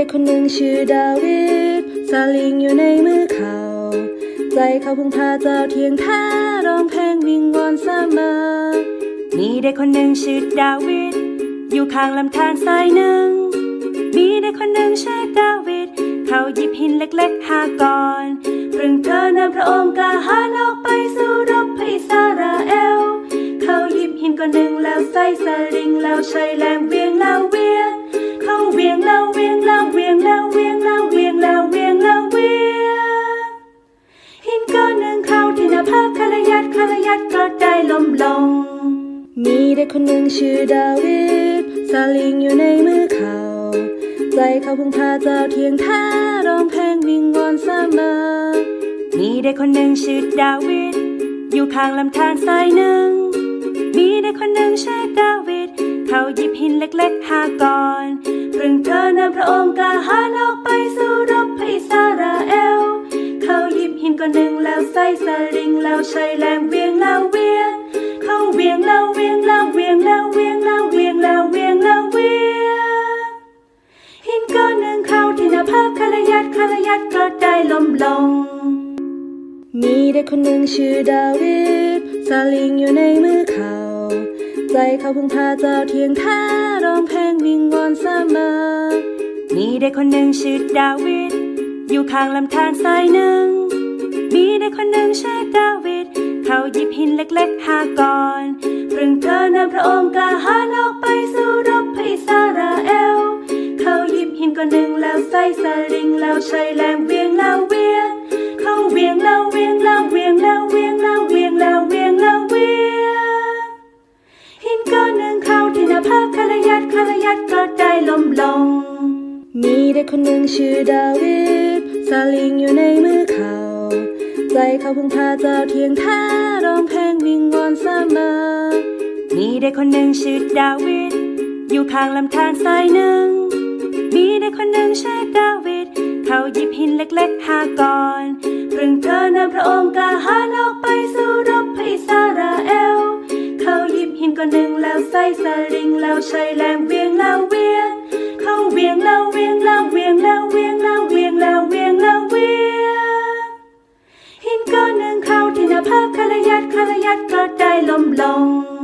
ด็กคนหนึ่งชื่อดาวิดซาลิงอยู่ในมือเขา ใจเขาพึ่งพาเจ้าเทียงแท้ร้องเพลงวิงวอนเสมอ มีเด็กคนหนึ่งชื่อดาวิดอยู่ข้างลำธารสายหนึ่ง มีเด็กคนหนึ่งชื่อดาวิดเขาหยิบหินเล็กๆหาก่อนพรึงเธอนำพระองค์กล้าหาญออกไปสู่รบพระอิสราเอล เขาหยิบหินก้อนหนึ่งแล้วใส่สลิงแล้วใช้แรงเวียงแล้ว คนหนึ่งชื่อดาวิดซาลิงอยู่ในมือเขาใจเขาพึ่งพาเจ้าเทียงแท้ร้องเพลงวิงวอนเสมอ มีเด็กคนหนึ่งชื่อดาวิดอยู่ข้างลำธารสายหนึ่ง มีเด็กคนหนึ่งชื่อดาวิดเขาหยิบหินเล็กๆหาก่อนพรึงเธอนำพระองค์กล้าหาญออกไปสู่รบพระอิสราเอล เขาหยิบหินก้อนหนึ่งแล้วใส่สลิงแล้วใช้แรงเวียงแล้ววียง เขาเวียงแล้วเวียงแล้วเวียงแล้วเวียงแล้วเวียงแล้วเวียงแล้วเวียงหินก้อนหนึ่งเข้าที่หน้าผากคารยัดคารยัดก็ได้ลมลง มีเด็กคนหนึ่งชื่อดาวิดซาลิงอยู่ในมือเขา ใจเขาพึ่งพาเจ้าเทียงแท้ร้องเพลงวิงวอนเสมอ มีเด็กคนหนึ่งชื่อดาวิดอยู่ข้างลำธารสายหนึ่ง มีเด็กคนหนึ่งชื่อดาวิด เขาหยิบหินเล็กๆหาก่อนพรึงเธอนำพระองค์กล้าหาญออกไปสู่รบพระอิสราเอล เขาหยิบหินก้อนหนึ่งแล้วใส่สลิงแล้วใช้แรงเวียงแล้วเวียง เขาเวียงแล้วเวียงแล้วเวียงแล้วเวียงแล้วเวียงแล้วเวียงแล้วเวียง หินก้อนหนึ่งเข้าที่หน้าผากคาระยัดคาระยัดก็ได้ลมลง มีเด็กคนหนึ่งชื่อดาวิดซาลิงอยู่ในมือเขา ใจเขาพึ่งพาเจ้าเทียงแท้ ร้องเพลงวิงวอนเสมอ มีเด็กคนหนึ่งชื่อดาวิด อยู่ข้างลำธารสายหนึ่ง มีเด็กคนหนึ่งชื่อดาวิด เขาหยิบหินเล็กๆหาก่อนพึงเธอนำพระองค์กาหานออกไปสู่รบพระอิสราเอล เขาหยิบหินก้อนหนึ่งแล้วใส่สลิงแล้วใช้แรงเวียงแล้วเวียง เขาเวียงแล้วเวียงแล้วเวียงแล้ว ทรยัดก็ได้ล้มลง